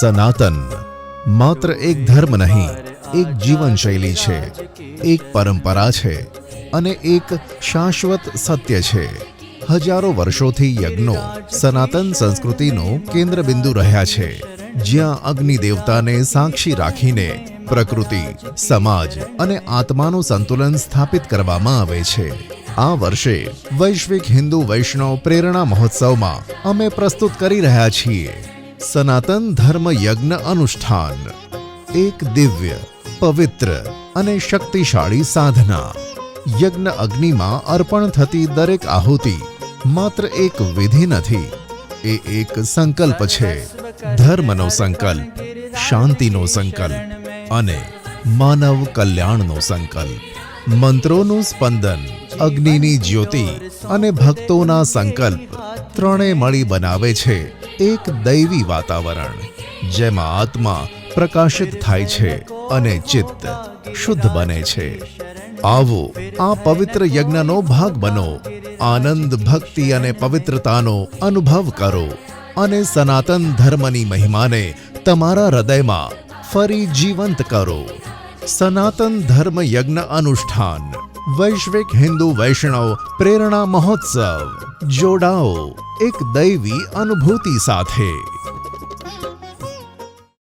સનાતન. માત્ર એક ધર્મ નહીં, એક જીવનશૈલી છે, એક પરંપરા છે અને એક શાશ્વત સત્ય છે. હજારો વર્ષોથી યજ્ઞો, સનાતન સંસ્કૃતિનો કેન્દ્રબિંદુ રહ્યા છે, જ્યાં અગ્નિ દેવતાને સાક્ષી રાખીને પ્રકૃતિ, સમાજ અને આત્માનું સંતુલન સ્થાપિત કરવામાં આવે છે. આ વર્ષે વૈશ્વિક હિન્દુ વૈષ્ણવ પ્રેરણા મહોત્સવમાં અમે પ્રસ્તુત કરી રહ્યા છીએ. સનાતન ધર્મ યજ્ઞ અનુષ્ઠાન. એક દિવ્ય, પવિત્ર અને શક્તિશાળી સાધના. યજ્ઞ અગ્નિમાં અર્પણ થતી દરેક આહુતિ માત્ર એક વિધિ નથી, એ એક સંકલ્પ છે. ધર્મનો સંકલ્પ, શાંતિનો સંકલ્પ અને માનવ કલ્યાણનો સંકલ્પ. મંત્રોનું સ્પંદન, અગ્નિની જ્યોતિ અને ભક્તોના સંકલ્પ ત્રણે મળી બનાવે છે એક દૈવી વાતાવરણ, જેમાં આત્મા પ્રકાશિત થાય છે અને ચિત્ત શુદ્ધ બને છે. આવો, આ પવિત્ર યજ્ઞનો ભાગ બનો. આનંદ, ભક્તિ અને પવિત્રતાનો અનુભવ કરો અને સનાતન ધર્મની મહિમાને તમારા હૃદયમાં ફરી જીવંત કરો. સનાતન ધર્મ યજ્ઞ અનુષ્ઠાન વૈશ્વિક હિન્દુ વૈષ્ણવ પ્રેરણા મહોત્સવ જોડાઓ એક દૈવી અનુભૂતિ સાથે.